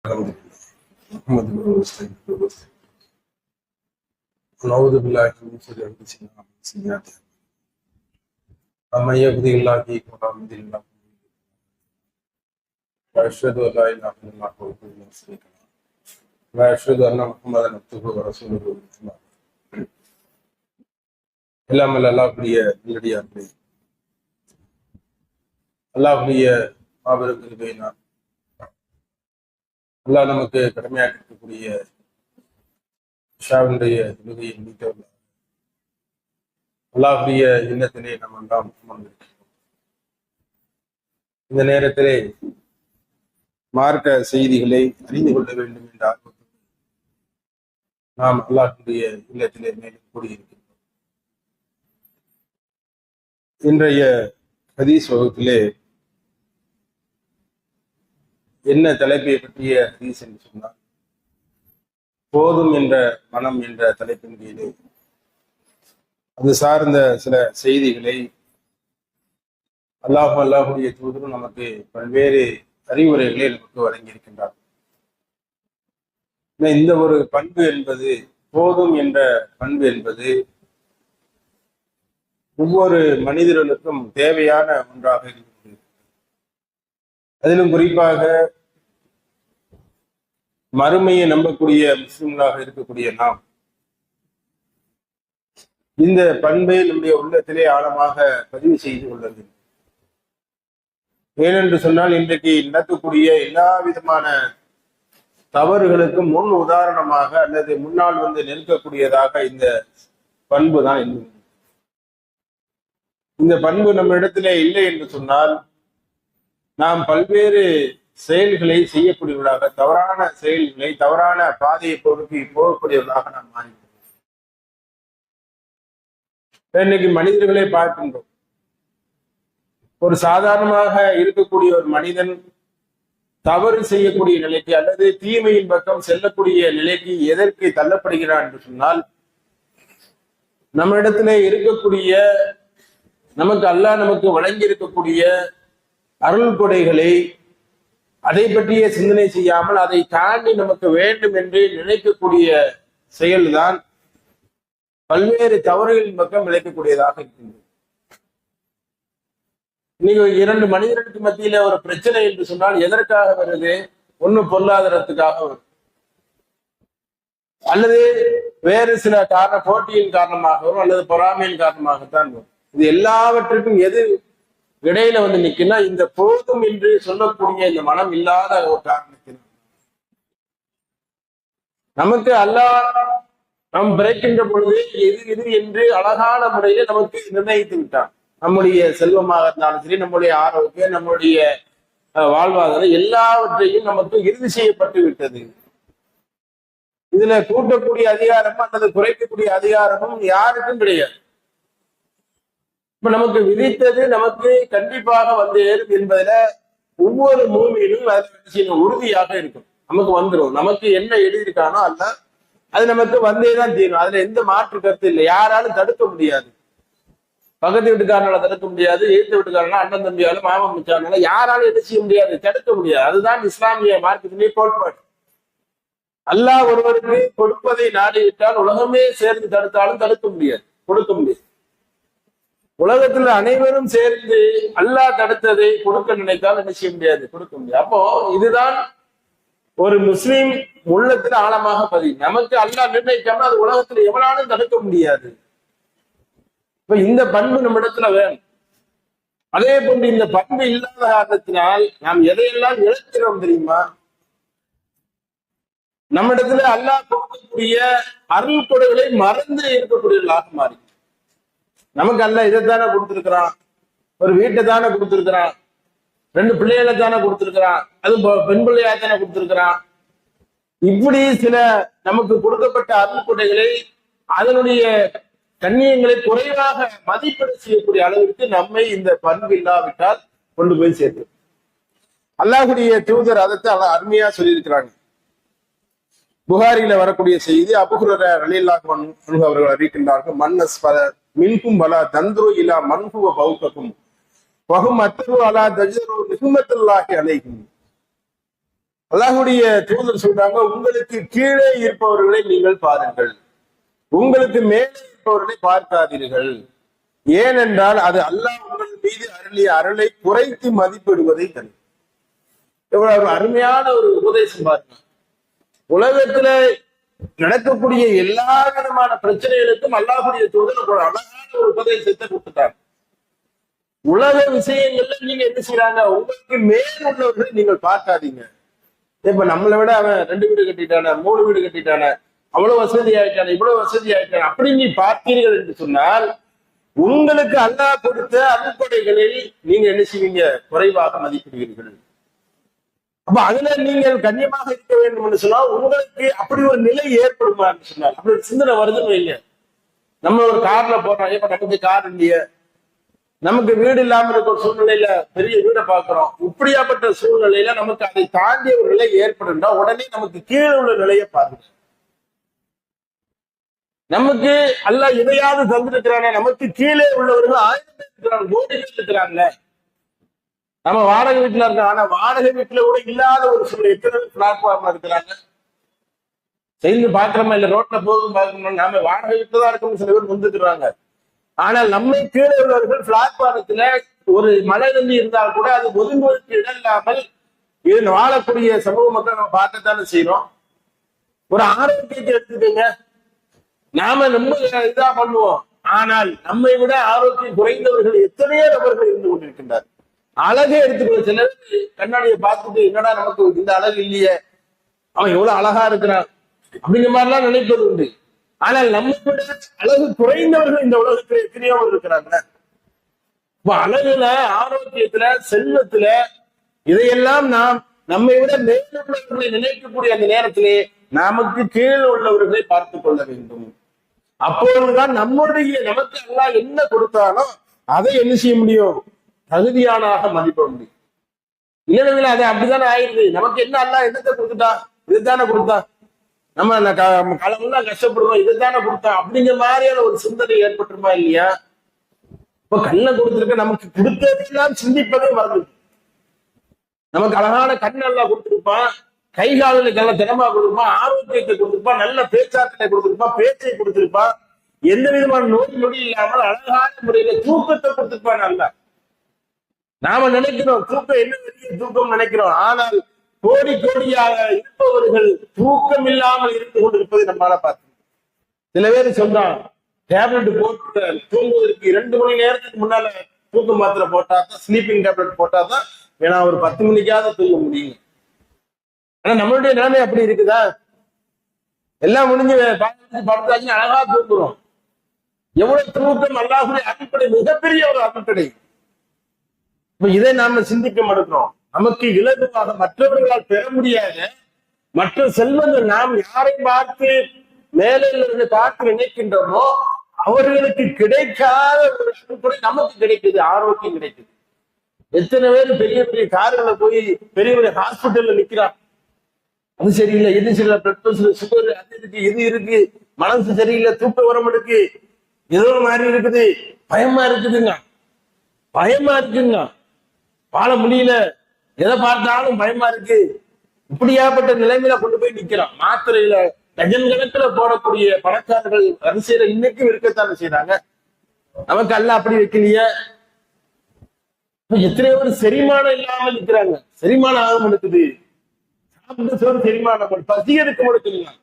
الحمد لله نحمده ونستعينه ونعوذ بالله من شرور انفسنا ومن سيئات اعمالنا ومن يهده الله فلا مضل له واشهد ان لا اله الا الله وحده لا شريك له واشهد ان محمدا عبده ورسوله اما بعد. எல்லாம் அல்ல அல்லாஹ்வுடைய நல்லடியார்களே அல்லாஹ்வுடைய மாபெரும் கிருபையினால் அல்லா நமக்கு கடமையாக இருக்கக்கூடிய ஷாவினுடைய தொழுகையை முடித்தவர்கள் அல்லாஹுடைய எண்ணத்திலே நாம் எல்லாம் அமர்ந்திருக்கிறோம். இந்த நேரத்திலே மார்க்க செய்திகளை அறிந்து கொள்ள வேண்டும் என்ற ஆர்வத்தோடு நாம் அல்லாஹுடைய இல்லத்திலே மேலும் கூடியிருக்கின்றோம். இன்றைய ஹதீஸ் வகுப்பிலே என்ன தலைப்பை பற்றிய ஹதீஸ் என்று சொன்னால் போதும் என்ற மனம் என்ற தலைப்பின் கீழே அது சார்ந்த சில செய்திகளை அல்லாஹ் அல்லாஹுடைய தூதரும் நமக்கு பல்வேறு அறிவுரைகளை நமக்கு வழங்கியிருக்கின்றார். இந்த ஒரு பண்பு என்பது போதும் என்ற பண்பு என்பது ஒவ்வொரு மனிதர்களுக்கும் தேவையான ஒன்றாக இருக்கிறது அதிலும் குறிப்பாக மறுமையை நம்பக்கூடிய முஸ்லிம்களாக இருக்கக்கூடிய நாம். இந்த பண்பை நம்முடைய உள்ளத்திலே ஆழமாக பதிவு செய்து கொள்ள ஏனென்று சொன்னால் இன்றைக்கு நடக்கக்கூடிய எல்லா விதமான தவறுகளுக்கும் முன் உதாரணமாக அல்லது முன்னால் வந்து நிற்கக்கூடியதாக இந்த பண்பு தான் இந்த பண்பு நம்ம இடத்திலே இல்லை என்று சொன்னால் நாம் பல்வேறு செயல்களை செய்யக்கூடியவர்களாக தவறான செயல்களை தவறான பாதையை பொறுப்பி போகக்கூடியவர்களாக நாம் மாறிவிடும் இன்னைக்கு மனிதர்களை பார்க்கின்றோம். ஒரு சாதாரணமாக இருக்கக்கூடிய ஒரு மனிதன் தவறு செய்யக்கூடிய நிலைக்கு அல்லது தீமையின் பக்கம் செல்லக்கூடிய நிலைக்கு எதற்கு தள்ளப்படுகிறான் என்று சொன்னால் நம்ம இடத்துல இருக்கக்கூடிய நமக்கு அல்லாஹ் நமக்கு வழங்கி இருக்கக்கூடிய அருள் கொடைகளை அதை பற்றிய சிந்தனை செய்யாமல் அதை தாண்டி நமக்கு வேண்டும் என்று நினைக்கக்கூடிய செயல்தான் பல்வேறு தவறுகளின் பக்கம் விளைக்கக்கூடியதாக இருக்கின்றது. இன்னைக்கு இரண்டு மனிதர்களுக்கு மத்தியில ஒரு பிரச்சனை என்று சொன்னால் எதற்காக வருது? ஒண்ணு பொருளாதாரத்துக்காக வரும் அல்லது வேறு சில காரண போட்டியின் காரணமாக வரும் அல்லது பொறாமையின் காரணமாகத்தான் வரும். இது எல்லாவற்றுக்கும் எது இடையில வந்து நிக்குன்னா இந்த போதும் என்று சொல்லக்கூடிய இந்த மனம் இல்லாத ஒரு காரணத்தினால். நமக்கு அல்லாஹ் நாம் பிறக்கின்ற பொழுது எது எது என்று அழகான முறையில நமக்கு நிர்ணயித்து விட்டான். நம்முடைய செல்வமாக இருந்தாலும் சரி நம்முடைய ஆரோக்கியம் நம்முடைய அஹ், வாழ்வாதாரம் எல்லாவற்றையும் நமக்கு இறுதி செய்யப்பட்டு விட்டது. இதுல கூட்டக்கூடிய அதிகாரமும் அல்லது குறைக்கக்கூடிய அதிகாரமும் யாருக்கும் கிடையாது. இப்ப நமக்கு விதித்தது நமக்கு கண்டிப்பாக வந்து ஏறும் என்பதுல ஒவ்வொரு மூவியிலும் அது உறுதியாக இருக்கும். நமக்கு வந்துடும் நமக்கு என்ன எழுதியிருக்கானோ அல்ல அது நமக்கு வந்தே தான் தீரும். அதுல எந்த மாற்று கருத்து இல்லை. யாராலும் தடுக்க முடியாது. பக்கத்து வீட்டுக்காரனால தடுக்க முடியாது. எழுத்து வீட்டுக்காரனால அண்ணன் தம்பியால மாமன் மிச்சானால யாராலும் என்ன செய்ய முடியாது. தடுக்க முடியாது. அதுதான் இஸ்லாமிய மார்க்கத்திலே கோட்பாடு. அல்லாஹ் ஒருவருக்கு கொடுப்பதை நாடிவிட்டால் உலகமே சேர்ந்து தடுத்தாலும் தடுக்க முடியாது. கொடுக்க முடியாது. உலகத்துல அனைவரும் சேர்ந்து அல்லாஹ் தடுத்ததை கொடுக்க நினைத்தால் என்ன செய்ய முடியாது? கொடுக்க முடியாது. அப்போ இதுதான் ஒரு முஸ்லீம் உள்ளத்துல ஆழமாக பதி நமக்கு அல்லாஹ் நிர்ணயிக்காம அது உலகத்துல எவனாலும் தடுக்க முடியாது. இப்ப இந்த பண்பு நம்ம இடத்துல வேணும். அதே போன்று இந்த பண்பு இல்லாத காரணத்தினால் நாம் எதையெல்லாம் இழக்கிறோம் தெரியுமா? நம்ம இடத்துல அல்லாஹ் கொடுக்கக்கூடிய அருள் கொடைகளை மறந்து இருக்கக்கூடியவர்களாக மாறி நமக்கு அல்ல இதைத்தானே கொடுத்திருக்கிறான். ஒரு வீட்டை தானே கொடுத்திருக்கிறான். ரெண்டு பிள்ளைகளை தானே கொடுத்திருக்கிறான். அது பெண் பிள்ளையா தானே கொடுத்திருக்கிறான். இப்படி சில நமக்கு கொடுக்கப்பட்ட அருள்கொடைகளை அதனுடைய கண்ணியங்களை குறைவாக மதிப்பீடு செய்யக்கூடிய அளவிற்கு நம்மை இந்த பண்பு இல்லாவிட்டால் கொண்டு போய் சேர்த்து. அல்லாஹுடைய தூதர் அதத்தை அருமையா சொல்லியிருக்கிறாங்க. புகாரில வரக்கூடிய செய்தி அபுகுரர் ரலில்லாஹு அன்ஹு அவர்கள் அறிவிக்கின்றார்கள் மன்னஸ் பல மின்கும் பல தந்துரு இலா மன்ஹுவ பௌக்கக்கும் வகும் அத்தரு அலா தஜரு நிகுமத்துல்லாஹி அலைகும் அல்லாஹுடைய தூதர் சொல்றாங்க உங்களுக்கு கீழே இருப்பவர்களை நீங்கள் பாருங்கள். உங்களுக்கு மேலே இருப்பவர்களை பார்க்காதீர்கள். ஏனென்றால் அது அல்லாஹ் உங்கள் மீது அருளிய அருளை குறைத்து மதிப்பிடுவதை தரும். எவ்வளவு அருமையான ஒரு உபதேசம் பாருங்க. உலகத்துல நடக்கக்கூடிய எல்லா விதமான பிரச்சனைகளுக்கும் அல்லாஹுடைய தூதர் ஒரு அழகான ஒரு உபதேசத்தை கொடுத்துட்டாங்க உலக விஷயங்கள்ல நீங்க என்ன செய்யறாங்க உங்களுக்கு மேல் உள்ளவர்களை நீங்கள் பார்க்காதீங்க. இப்ப நம்மளை விட அவன் ரெண்டு வீடு கட்டிட்டான மூணு வீடு கட்டிட்டான அவ்வளவு வசதி ஆயிட்டான இவ்வளவு வசதி ஆயிட்டான அப்படி நீ பார்த்தீர்கள் என்று சொன்னால் உங்களுக்கு அல்லாஹ் கொடுத்த அருட்கொடைகளில் நீங்க என்ன செய்வீங்க? குறைவாக மதிப்பிடுவீர்கள். அப்ப அதுல நீங்கள் கண்ணியமாக இருக்க வேண்டும் என்று சொன்னால் உங்களுக்கு அப்படி ஒரு நிலை ஏற்படுமா என்று சொன்னால். அப்படி ஒரு சிந்தனை வருதுன்னு இல்லையா நம்ம ஒரு கார்ல போறோம். இப்ப நமக்கு கார் இல்லையே. நமக்கு வீடு இல்லாம இருக்க ஒரு சூழ்நிலையில பெரிய வீடை பாக்குறோம் இப்படியாப்பட்ட சூழ்நிலையில நமக்கு அதை தாண்டிய ஒரு நிலை ஏற்படும்னா உடனே நமக்கு கீழே உள்ள நிலையை பாருங்க நமக்கு அல்ல எதையாவது தந்திருக்கிறானே. நமக்கு கீழே உள்ளவர்கள் ஆயிரம் பேர் இருக்கிறாங்க கோடிகள் இருக்கிறாங்களே. நம்ம வாடகை வீட்டுல இருக்கோம் ஆனா வாடகை வீட்டுல கூட இல்லாத ஒரு சில எத்தனை பிளாட்ஃபார்ம்ல இருக்கிறாங்க செய்து பாக்குறோமா இல்ல ரோட்ல போகும் பார்க்கணும் நாம வாடகை வீட்டுல தான் இருக்கோம்னு சில பேர் வந்துக்கிறாங்க ஆனால் நம்மை கீழே உள்ளவர்கள் பிளாட்பாரத்துல ஒரு மழை நம்பி இருந்தால் கூட அது ஒதுங்குவதற்கு இடம் இல்லாமல் இது வாழக்கூடிய சமூக மக்கள் நம்ம பார்க்கத்தானே செய்யறோம். ஒரு ஆரோக்கியத்தை எடுத்துக்கோங்க. நாம ரொம்ப இதா பண்ணுவோம். ஆனால் நம்மை விட ஆரோக்கியம் குறைந்தவர்கள் எத்தனையோ நபர்கள் இருந்து கொண்டிருக்கின்றார் அழகே எடுத்துக்கோ சிலர் கண்ணாடியை பார்த்துட்டு என்னடா நமக்கு இந்த அழகு இல்லையே? அவன் எவ்வளவு அழகா இருக்கிறான் அப்படிங்கிற மாதிரிலாம் நினைப்பது உண்டு. ஆனால் நம்ம விட அழகு குறைந்தவர்கள் இந்த உலகத்துல எத்தனையோ இருக்கிறாங்க. இப்ப அழகுல ஆரோக்கியத்துல செல்வத்துல இதையெல்லாம் நாம் நம்மை விட மேலுள்ளவர்களை நினைக்கக்கூடிய அந்த நேரத்திலே நமக்கு கீழே உள்ளவர்களை பார்த்துக் கொள்ள வேண்டும். அப்பொழுதுதான் நம்முடைய நமக்கு எல்லாம் என்ன கொடுத்தாலும் அதை என்ன செய்ய முடியும்? தகுதியானாக மதிப்பிட முடியும் இல்லைன்னு அது அப்படித்தானே ஆயிடுது. நமக்கு என்ன எல்லாம் என்னத்தை கொடுத்துட்டா? இதுதானே கொடுத்தா? நம்ம களமெல்லாம் கஷ்டப்படுறோம். இதுதானே கொடுத்தா? அப்படிங்கிற மாதிரியான ஒரு சிந்தனை ஏற்பட்டுருமா இல்லையா? இப்ப கண்ணை கொடுத்துருக்க நமக்கு கொடுத்ததெல்லாம் சிந்திப்பதே மறந்து நமக்கு அழகான கண் நல்லா கொடுத்துருப்பான் கை காலில் நல்ல திறமா கொடுத்துருப்பான் ஆரோக்கியத்தை கொடுத்துருப்பான் நல்ல பேச்சாற்றலை கொடுத்துருப்பான் பேச்சை கொடுத்துருப்பான் எந்த விதமான நோய் நொடி இல்லாமல் அழகான முறையில தூக்கத்தை கொடுத்துருப்பான் நல்லா நாம நினைக்கிறோம் தூக்கம் என்ன பெரிய தூக்கம் நினைக்கிறோம். ஆனால் கோடி கோடியாக இருப்பவர்கள் தூக்கம் இல்லாமல் இருந்து கொண்டிருப்பதை நம்மளால பார்த்து சில பேர் சொல்றான் டேப்லெட் போட்டு தூங்குவதற்கு இரண்டு மணி நேரத்துக்கு முன்னால தூக்க மாத்திரை போட்டா தான் ஸ்லீப்பிங் டேப்லெட் போட்டா தான் வேணா ஒரு பத்து மணிக்காவது தூங்க முடியும். ஆனா நம்மளுடைய நிலைமை அப்படி இருக்குதா? எல்லாம் முடிஞ்சு பாய்ச்சி படுத்தாச்சு அழகா தூங்குறோம். எவ்வளவு தூக்கம் அல்லாஹுடைய அடிப்படை மிகப்பெரிய ஒரு அடிப்படை இப்ப இதை நாம சிந்திக்க மறுக்கிறோம். நமக்கு இலகுவாக மற்றவர்களால் பெற முடியாத மற்ற செல்வங்கள் நாம் யாரை பார்த்து மேலே இருந்து பார்த்து நினைக்கின்றோமோ அவர்களுக்கு கிடைக்காத ஒரு அடிப்படை நமக்கு கிடைக்குது ஆரோக்கியம் கிடைக்குது. எத்தனை பேர் பெரிய பெரிய கார்களை போய் பெரிய பெரிய ஹாஸ்பிட்டல்ல நிக்கிறான் அது சரியில்லை இது சரியில்லை பிளட் பிரஷர் சுகர் அது இருக்கு இது இருக்கு மனசு சரியில்லை தூக்க உரம் இருக்கு ஏதோ ஒரு மாதிரி இருக்குது. பயமா இருக்குதுங்க. பயமா இருக்குங்க. வாழ முடியல. எதை பார்த்தாலும் பயமா இருக்கு. இப்படியாப்பட்ட நிலைமையில கொண்டு போய் நிக்கிறான். மாத்திரையில டஜன் கணக்குல போடக்கூடிய பணக்காரர்கள் வரிசையில இன்னைக்கும் இருக்கத்தானே செய்யறாங்க நமக்கு அல்ல அப்படி வைக்கலையே. எத்தனையோ எத்தனை பேர் செரிமானம் இல்லாமல் இருக்கிறாங்க செரிமானம் ஆக முடிக்குது சாப்பிட்டு சோறு செரிமானம் பசி எடுக்க முடிக்கலாம்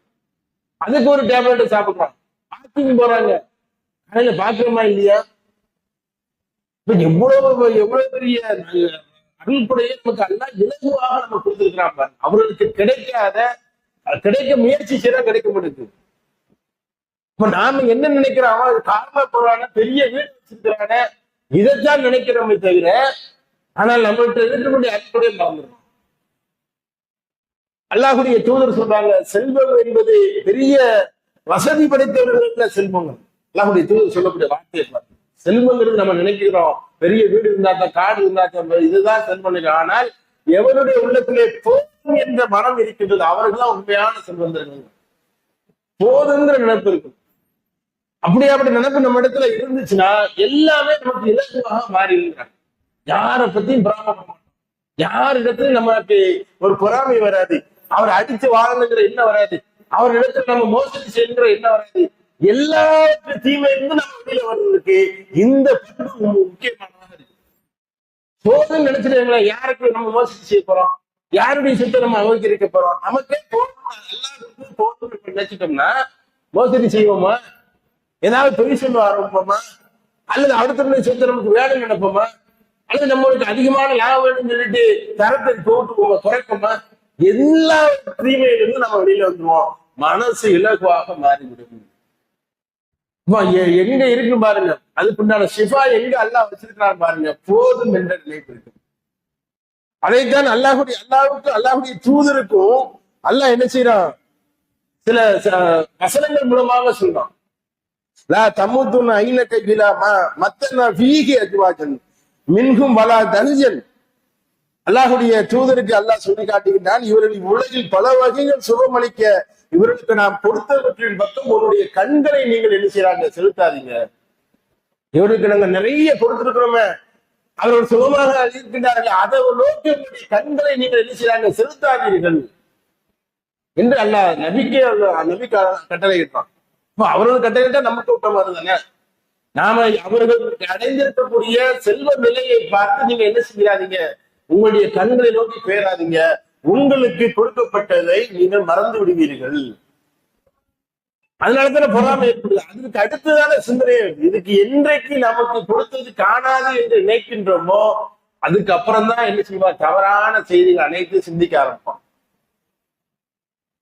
அதுக்கு ஒரு டேப்லெட் சாப்பிடுறான். வாக்கிங் போறாங்க. கடையில பாக்குறோமா இல்லையா? எவ்வளவு எவ்வளவு பெரிய அருள்புடைய நமக்கு அல்லா இலகுவாக நம்ம கொடுத்திருக்கிறான் அவர்களுக்கு கிடைக்காத கிடைக்க முயற்சி செய்யறா கிடைக்க மாட்டேங்குது. இப்ப நாம என்ன நினைக்கிறோம்? அவன் காரண பொருளான பெரிய வீடு வச்சிருக்கிறான இதைத்தான் நினைக்கிறோமே தவிர ஆனால் நம்மள்கிட்ட இருக்கக்கூடிய அன்புடைய மறந்துடும் அல்லாஹுடைய தூதர் சொல்றாங்க செல்வம் என்பது பெரிய வசதி படைத்தவர்கள் செல்வங்கள். அல்லாஹுடைய தூதர் சொல்லக்கூடிய வார்த்தையை பார்த்து. செல்வங்கிறது நம்ம நினைக்கிறோம். பெரிய வீடு இருந்தா காடு இருந்தா இதுதான் செல்வம் ஆனால் எவருடைய உள்ளத்திலே போதும் என்ற மனம் இருக்கின்றது அவர்கள் தான் உண்மையான செல்வந்தர்கள். போதுங்கிற நினைப்பு இருக்கும். அப்படியே அப்படி நினைப்பு நம்ம இடத்துல இருந்துச்சுன்னா எல்லாமே நமக்கு இலக்குவாக மாறி இருக்கிறாங்க யாரை பத்தியும் பிராமணம் இடத்துலயும் நமக்கு ஒரு பொறாமை வராது. அவர் அடிச்சு வாழணுங்கிற எண்ணம் வராது. அவர் இடத்துல நம்ம மோசடி செய்யணுங்கிற எண்ணம் வராது. எல்லா தீமையிலிருந்து நம்ம வெளியில வர்றதுக்கு இந்த பண்பு முக்கியமானதாக இருக்கு போதும் நினைச்சிருக்கீங்களா? யாருக்கு நம்ம மோசடி செய்ய போறோம்? யாருடைய சொத்தை நம்ம அனுபவிக்க போறோம்? நமக்கே போதும் எல்லாருக்கும் போதும் நினைச்சிட்டோம்னா மோசடி செய்வோமா? ஏதாவது தொழில் சொல்ல ஆரம்பிப்போமா? அல்லது அடுத்த சொத்தை நமக்கு வேலை நினைப்போமா? அல்லது நம்மளுக்கு அதிகமான லாபம் வேணும்னு சொல்லிட்டு தரத்தை போட்டுவோமா குறைப்போமா எல்லா தீமையிலிருந்து நம்ம வெளியில வந்துருவோம். மனசு இலகுவாக மாறிவிடும். எங்க இருக்கு பாருங்க. அதுக்குண்டான ஷிஃபா எங்க அல்லாஹ் வச்சிருக்கிறான் பாருங்க. போதும் என்ற நிலைப்பு இருக்கு. அதைத்தான் அல்லாஹுடைய அல்லாஹுக்கு அல்லாஹுடைய தூதருக்கும் அல்லாஹ் என்ன செய்யறான் சில வசனங்கள் மூலமாக சொல்றான். லா தமுத்துன் ஐநக்கை பிலாமா மத்தனா ஃபீகி அஜ்வாஜன் மின்கும் வலா தனுஜன் அல்லாஹுடைய தூதருக்கு அல்லாஹ் சொல்லி காட்டுகின்றான் இவர்கள் உலகில் பல வகைகள் சுகமளிக்க இவர்களுக்கு நாம் பொறுத்தவற்றின் பக்கம் உங்களுடைய கண்களை நீங்கள் என்ன செய்யறாங்க செலுத்தாதீங்க. இவருக்கு நாங்க நிறைய கொடுத்திருக்கிறோமே. அவர்கள் சுகமாக இருக்கின்றார்கள். அதை நோக்கி உங்களுடைய கண்களை நீங்கள் என்ன செய்யறாங்க செலுத்தாதீர்கள். என்று அல்லாஹ் நபிக்கே அல்லாஹ் நபி க- கட்டளையிட்டான் இப்ப அவர்கள் கட்டளையிட்டா நமக்கு விட்ட மாதிரி தானே? நாம அவர்கள் அடைந்திருக்கக்கூடிய செல்வ நிலையை பார்த்து நீங்க என்ன செய்யாதீங்க உங்களுடைய கண்களை நோக்கி பேராதீங்க. உங்களுக்கு கொடுக்கப்பட்டதை நீங்கள் மறந்து விடுவீர்கள். அதனாலதானே பொறாமை ஏற்படுது. அதுக்கு அடுத்ததான சிந்தனை இதுக்கு என்றைக்கு நமக்கு கொடுத்தது காணாது என்று நினைக்கின்றோமோ அதுக்கு அப்புறம் தான் என்ன செய்வா? தவறான செய்திகள் அனைத்து சிந்திக்க ஆரம்பிப்போம்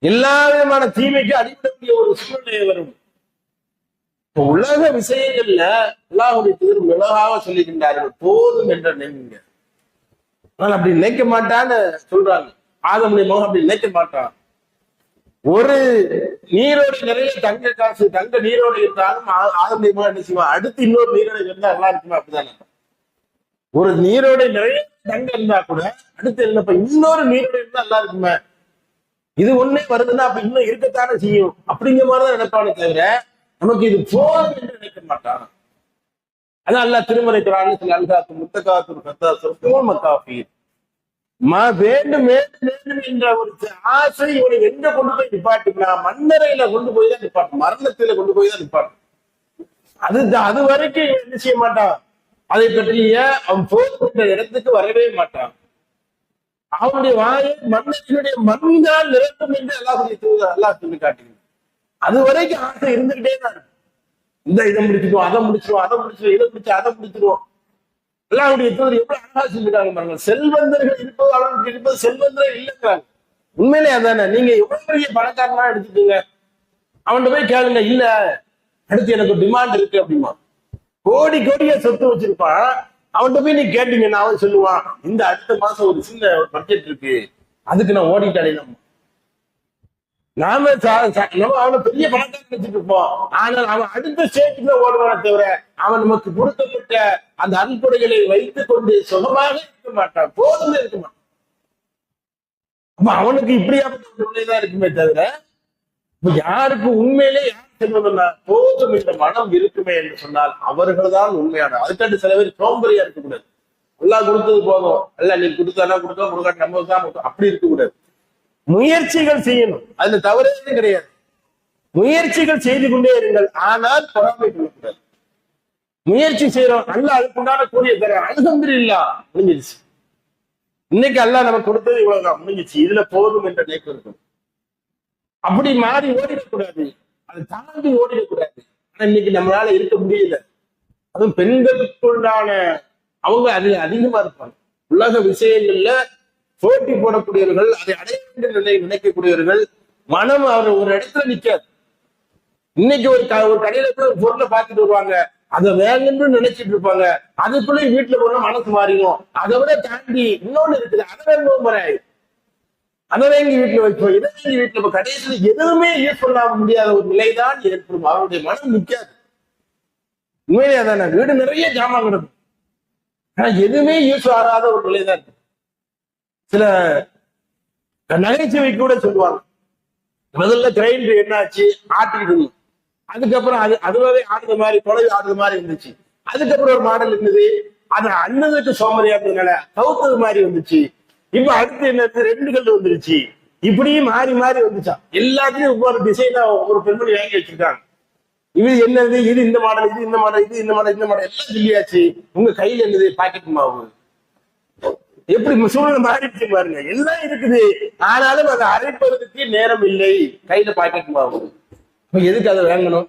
எல்லா விதமான தீமைக்கு அடிப்படக்கூடிய ஒரு சூழ்நிலை வரும். உலக விஷயங்கள்ல அல்லாஹுடைய தூதர் மிளகாக சொல்லுகின்றார்கள் போதும் என்ற நினைங்க ஆனால் அப்படி நினைக்க மாட்டான்னு சொல்றாங்க. ஆதமுடைய மோகம் அப்படி நினைக்க மாட்டான். ஒரு நீரோடு நிறைய தங்க காசு தங்க நீரோடு இருந்தாலும் ஆ- ஆதமுடைய முகம் என்ன செய்வான்? அடுத்து இன்னொரு நீரோடு இருந்தா நல்லா இருக்குமா அப்படிதானே? ஒரு நீரோட நிறைய தங்க இருந்தா கூட அடுத்து என்னப்ப இன்னொரு நீரோட இருந்தா நல்லா இருக்குமே? இது ஒண்ணே வருதுன்னா அப்ப இன்னும் இருக்கத்தானே செய்யும்? அப்படிங்கிற மாதிரிதான் நினைப்பானே தவிர நமக்கு இது போதும் என்று நினைக்க மாட்டான். அதான் அல்லா திருமறை குரான் அல்காத்து முத்தகாத்து மக்காஃபீர் மா வேண்டும் வேண்டும் வேண்டும் என்ற ஒரு ஆசை இவனை எங்க கொண்டு போய் நிப்பாட்டுனா மண்ணறையில கொண்டு போய் தான் நிப்பாட்டும் மரணத்தில கொண்டு போய் தான் நிப்பாட்டும் அது அது வரைக்கும் என்ன செய்ய மாட்டான்? அதை பற்றிய அவன் போகின்ற இடத்துக்கு வரவே மாட்டான்? அவனுடைய வாயை மன்னத்தினுடைய மண்தான் நிரப்பும் என்று அல்லாஹ் அல்லாஹ் சொல்லி காட்டுகிறது அது வரைக்கும் ஆசை இருந்துகிட்டே தான் இருக்கும் இந்த இதை முடிச்சிடுவோம் அதை முடிச்சிருவோம் அதை முடிச்சிருவோம் இதை முடிச்சு அதை முடிச்சிருவோம் அல்லாஹுடைய தூதர் எவ்வளவு அழகா செஞ்சுட்டாங்க பாருங்க. செல்வந்தர்கள் இருப்பது அளவுக்கு இருப்பது செல்வந்தர்கள் இல்லைங்கிறாங்க. உண்மையிலே அதானே நீங்க எவ்வளவு பெரிய பணக்காரனா எடுத்துக்கோங்க. அவன்கிட்ட போய் கேளுங்க இல்ல அடுத்து எனக்கு டிமாண்ட் இருக்கு அப்படிமா. கோடி கோடியா சொத்து வச்சிருப்பான். அவன்கிட்ட போய் நீ கேட்டீங்கன்னா அவன் சொல்லுவான். இந்த அடுத்த மாசம் ஒரு சின்ன ஒரு பட்ஜெட் இருக்கு. அதுக்கு நான் ஓடிட்டானே நம்ம நாம சா- சா- நம்ம அவனை பெரிய பணக்காரன் வச்சுட்டு இருப்போம். ஆனால் அவன் அடுத்த ஸ்டேஜுக்கு ஓடுவான தவிர அவன் நமக்கு கொடுக்கப்பட்ட அந்த அன்புடைகளை வைத்துக் கொண்டு சுகமாக இருக்க மாட்டான். போதும் இருக்க மாட்டான். அப்ப அவனுக்கு இப்படியாப்பட்ட ஒரு நிலைதான் இருக்குமே தவிர யாருக்கு உண்மையிலே யார் செல்வதுன்னா போதும் இந்த மனம் இருக்குமே என்று சொன்னால் அவர்கள் தான் உண்மையான அதுக்காண்டு சில பேர் சோம்பரியா இருக்கக்கூடாது. எல்லாம் கொடுத்தது போதும். அல்ல நீ கொடுத்தானா கொடுக்க கொடுக்காட்டி நம்ம தான் அப்படி இருக்கக்கூடாது. முயற்சிகள் செய்யணும். அதுல தவறே கிடையாது. முயற்சிகள் செய்து கொண்டே இருங்கள். ஆனால் பொறாமை கொள்ளக்கூடாது முயற்சி செய்யறோம் அல்ல அதுக்குண்டான கூலிய தர அனுசந்திரி இல்லா முடிஞ்சிருச்சு. இன்னைக்கு அல்லாஹ் நமக்கு கொடுத்தது இவ்வளவுதான். முடிஞ்சிச்சு இதுல போதும் என்ற நினைப்பு இருக்கும் அப்படி மாறி ஓடிடக்கூடாது. அதை தாண்டி ஓடிடக்கூடாது. ஆனா இன்னைக்கு நம்மளால இருக்க முடியல. அதுவும் பெண்களுக்குண்டான அவங்க அதில் அதிகமா இருப்பாங்க. உலக விஷயங்கள்ல போட்டி போடக்கூடியவர்கள் அதை அடைய வேண்டிய நிலையை நினைக்கக்கூடியவர்கள் மனம் அவர் ஒரு இடத்துல நிக்காது. இன்னைக்கு ஒரு க- ஒரு கடையில போய் ஒரு பொருளை பார்த்துட்டு வருவாங்க. அதை வேணும்னு நினைச்சிட்டு இருப்பாங்க. அதுக்குள்ளே வீட்டுல போனா மனசு மாறிடும். அதை விட தாண்டி இன்னொன்னு இருக்குது. அதை வேணும் முறை அதை வேங்கி வீட்டுல வைப்போம் இதை வேங்கி வீட்டுல இப்போ கடைசியில் எதுவுமே யூஸ் பண்ண முடியாத ஒரு நிலைதான் ஏற்படும். அவருடைய மனம் நிற்காது உண்மையிலே அதான வீடு நிறைய ஜாமான் கிடக்கும். ஆனா எதுவுமே யூஸ் ஆகாத ஒரு நிலைதான் இருக்கு. சில நகைச்சுவை கூட சொல்லுவாங்க. முதல்ல கிரைண்டர் என்னாச்சு? ஆட்டிக்கிட்டு அதுக்கப்புறம் அது அதுவே ஆடுற மாதிரி தொலைவு ஆடுற மாதிரி இருந்துச்சு. அதுக்கப்புறம் ஒரு மாடல் இருந்தது. அது அண்ணனுக்கு சோமரியா இருந்ததுனால கவுத்தது மாதிரி வந்துச்சு. இப்ப அடுத்து என்னது? ரெண்டு கல் வந்துருச்சு. இப்படியே மாறி மாறி வந்துச்சான் எல்லாத்துலயும் ஒவ்வொரு டிசைனா ஒவ்வொரு பெண்மணி வாங்கி வச்சிருக்காங்க. இது என்னது? இது இந்த மாடல் இது இந்த மாடல் இது இந்த மாடல் இந்த மாடல். எல்லாம் சொல்லியாச்சு. உங்க கையில என்னது? பாக்கெட் மாவு. எப்படி சூழ்நிலை மாறிடுச்சு பாருங்க. எல்லாம் இருக்குது. ஆனாலும் அதை அரைப்பதற்கு நேரம் இல்லை. கையில பாக்கெட் மாவு எதுக்கு அதை வாங்கணும்?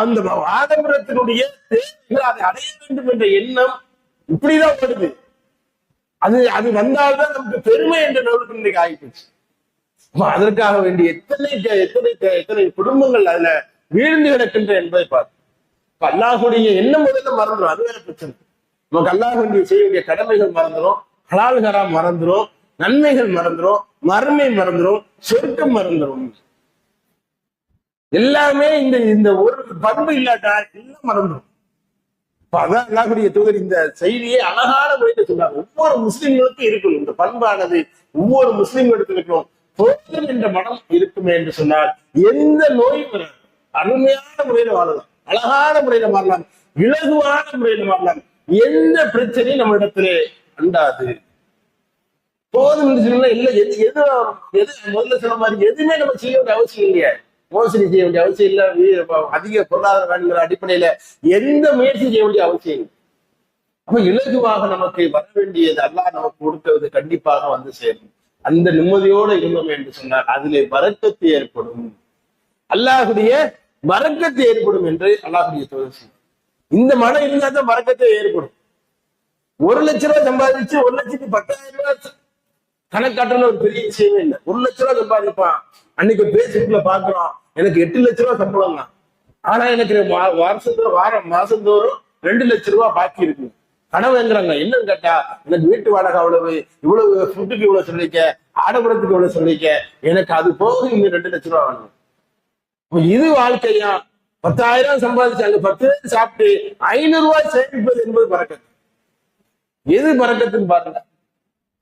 அந்த ஆடம்பரத்தினுடைய அதை அடைய வேண்டும் என்ற எண்ணம் இப்படிதான் வருது. அது அது வந்தால்தான் நமக்கு பெருமை என்ற நோருக்கு இன்னைக்கு ஆகிப்போச்சு. அதற்காக வேண்டிய எத்தனை எத்தனை எத்தனை குடும்பங்கள் அதுல வீழ்ந்து கிடக்கின்ற என்பதை பார்த்து அல்லாஹுடைய எண்ணம் முதல்ல மறந்துடும். அது வேற பிரச்சனை. நமக்கு அல்லாஹ் செய்ய வேண்டிய கடமைகள் மறந்துடும் ஹலால் ஹராம் மறந்துடும் நன்மைகள் மறந்துடும் மறுமை மறந்துடும் சொர்க்கம் மறந்துடும் எல்லாமே இந்த இந்த ஒரு பண்பு இல்லாட்டா எல்லாம் மறந்துடும் அதான் அல்லாஹுடைய தூதர் இந்த செய்தியை அழகான முறையில் சொல்றாங்க ஒவ்வொரு முஸ்லிம்களுக்கும் இருக்கணும் இந்த பண்பானது. ஒவ்வொரு முஸ்லிம்களுக்கும் இருக்கணும் போதும் என்ற மனம் இருக்குமே என்று சொன்னால் எந்த நோயும் வராது. அருமையான முறையில வாழலாம். அழகான முறையில மாறலாம். இலகுவான முறையில மாறலாம். எந்த பிரச்சனையும் நம்ம இடத்துல அண்டாது போதும் சொன்னா இல்ல எது எது எது முதல்ல சொன்ன மாதிரி எதுவுமே நம்ம செய்ய வேண்டிய அவசியம் இல்லையா. மோசடி செய்ய வேண்டிய அவசியம் இல்ல அதிக பொருளாதார வேண்டுங்கிற அடிப்படையில எந்த முயற்சி செய்ய வேண்டிய அவசியம் இல்லை. அப்ப இலகுவாக நமக்கு வர வேண்டியது அல்லாஹ் நமக்கு கொடுக்கிறது கண்டிப்பாக வந்து சேரும். அந்த நிம்மதியோட இருந்தோம் என்று சொன்னார் அதிலே வரக்கத்து ஏற்படும். அல்லாஹுடைய வரக்கத்து ஏற்படும் என்று அல்லாஹுடைய தோழர் இந்த மனம் இருந்தா தான் வரக்கத்தை ஏற்படும். ஒரு லட்ச ரூபாய் சம்பாதிச்சு ஒரு லட்சத்தி பத்தாயிரம் ரூபாய் கணக்காட்டுல ஒரு பெரிய விஷயமே இல்லை. ஒரு லட்ச ரூபாய் சம்பாதிப்பான். அன்னைக்கு பேசிக்ல பாக்குறோம் எனக்கு எட்டு லட்ச ரூபாய் சம்பளம் தான் ஆனா எனக்கு வா- வாரம் மாசந்தோறும் ரெண்டு லட்ச ரூபாய் பாக்கி இருக்கு. கனவு என்னன்னு கேட்டா எனக்கு வீட்டு வாடகை அவ்வளவு இவ்வளவு ஃபுட்டுக்கு இவ்வளவு சொல்லிக்க ஆடம்பரத்துக்கு இவ்வளவு சொல்லிக்க எனக்கு அது போக இன்னும் ரெண்டு லட்ச ரூபா வேணும். இது வாழ்க்கையா? பத்தாயிரம் சம்பாதிச்சாங்க பத்து பேர் சாப்பிட்டு ஐநூறு ரூபாய் சேமிப்பது என்பது பறக்கத்து. எது பறக்கத்துன்னு பாருங்க.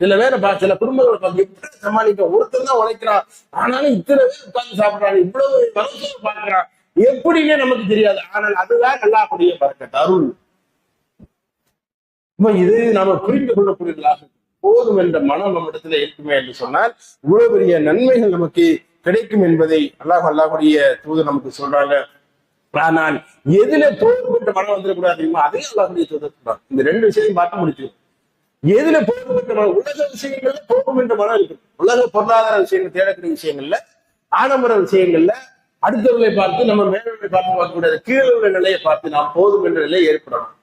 சில வேற பா சில குடும்பங்களை பார்த்து எப்படி சமாளிக்க ஒருத்தர் தான் உழைக்கிறான். ஆனாலும் இத்தனை பேர் உட்கார்ந்து சாப்பிடுறாங்க இவ்வளவு வருஷம் பார்க்கிறான். எப்படின்னே நமக்கு தெரியாது. ஆனால் அதுதான் அல்லாஹ்வுடைய பறக்கத்து அருள். இப்ப இது நாம புரிந்து கொள்ளக்கூடியதாக போதும் என்ற மனம் நம்மிடத்துல இருக்குமே என்று சொன்னால் இவ்வளவு பெரிய நன்மைகள் நமக்கு கிடைக்கும் என்பதை அல்லாஹ் அல்லாஹுடைய தூது நமக்கு சொல்றாங்க. ஆனால் எதுல போதும் என்ற மனம் வந்துடக்கூடாது தெரியுமா? அதையும் அல்லாஹுடைய தூதர் இந்த ரெண்டு விஷயத்தையும் பார்த்து முடிச்சிடும் எதுல போகும் மனம் உலக விஷயங்கள்ல போகும் என்ற மனம் இருக்கு. உலக பொருளாதார விஷயங்கள் தேடக்கூடிய விஷயங்கள்ல ஆடம்பர விஷயங்கள்ல அடுத்தவர்களை பார்த்து நம்ம மேலவர்களை பார்த்து பார்க்கக்கூடாது. கீழே உள்ள நிலையை பார்த்து நாம் போதும் என்ற நிலை ஏற்படணும்.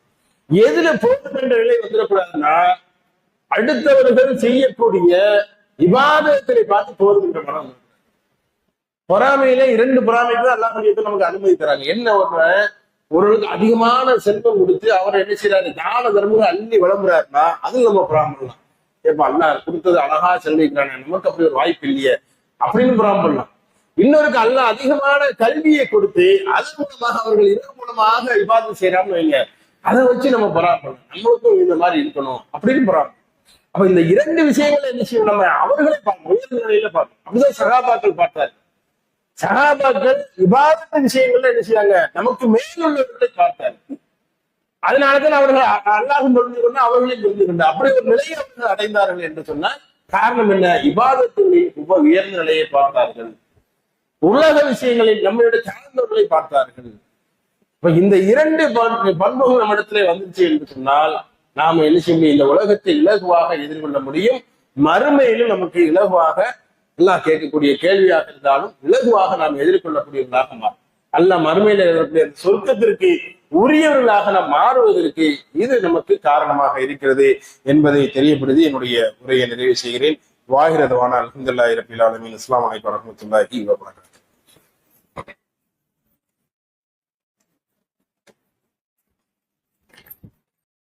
எதுல போதும் என்ற நிலை வந்துடக்கூடாதுன்னா அடுத்தவர்கள் செய்யக்கூடிய விவாதத்தை பார்த்து போதும் என்ற மனம் பொறாமையில இரண்டு பொறாமைக்கு தான் அல்லாஹ் நமக்கு அனுமதி தராங்க. என்ன ஒண்ணு? ஒருவருக்கு அதிகமான செல்வம் கொடுத்து அவர் என்ன செய்யறாரு தான தர்மங்களை அள்ளி விளம்புறாருன்னா அது நம்ம பொறாமலாம் ஏப்பா அல்லாஹ் கொடுத்தது அழகா செலவிக்கிறானே நமக்கு அப்படி ஒரு வாய்ப்பு இல்லையே அப்படின்னு பொறாம பண்ணலாம் இன்னொருக்கு அல்லாஹ் அதிகமான கல்வியை கொடுத்து அதன் மூலமாக அவர்கள் இதன் மூலமாக விவாதம் செய்யறான்னு வைங்க. அதை வச்சு நம்ம பொறாம நம்மளுக்கும் இந்த மாதிரி இருக்கணும் அப்படின்னு பொறாம. அப்ப இந்த இரண்டு விஷயங்களை என்ன செய்யணும் நம்ம? அவர்களை பார்க்கணும். உயர்ந்த நிலையில பார்க்கணும். அப்படிதான் சகாபாக்கள் பார்த்தாரு சகாபாக்கள் விவாதத்த விஷயங்கள்ல என்ன செய்யாங்க நமக்கு மேலுள்ளவர்களை பார்த்தாங்க அதனாலதான் அவர்கள் அ- அல்லாஹும் கொண்டு அவர்களையும் தெரிந்து கொண்டு அப்படி ஒரு நிலையை அவர்கள் அடைந்தார்கள் என்று சொன்னால் காரணம் என்ன? இபாதத்துகளில் உப உயர்ந்த நிலையை பார்த்தார்கள். உலக விஷயங்களில் நம்மளுடைய சார்ந்தவர்களை பார்த்தார்கள். இப்ப இந்த இரண்டு பண்புகள் நம்மிடத்திலே வந்துச்சு என்று சொன்னால் நாம என்ன செய்ய முடியும்? இந்த உலகத்தை இலகுவாக எதிர்கொள்ள முடியும். மறுமையிலும் நமக்கு இலகுவாக அல்லாஹ் கேட்கக்கூடிய கேள்வியாக இருந்தாலும் இலகுவாக நாம் எதிர்கொள்ளக்கூடியவர்களாக மாறும். அல்ல மறுமையில இருக்கக்கூடிய சொர்க்கத்திற்கு உரியவர்களாக நாம் மாறுவதற்கு இது நமக்கு காரணமாக இருக்கிறது என்பதை தெரியப்படுத்தி என்னுடைய உரையை நிறைவு செய்கிறேன். வாகிரதவான அலமதுல்லா ரபில் ஆலமீன். அஸ்ஸலாமு அலைக்கும் வரமத்துல்லாஹி வபரகாத்துஹு.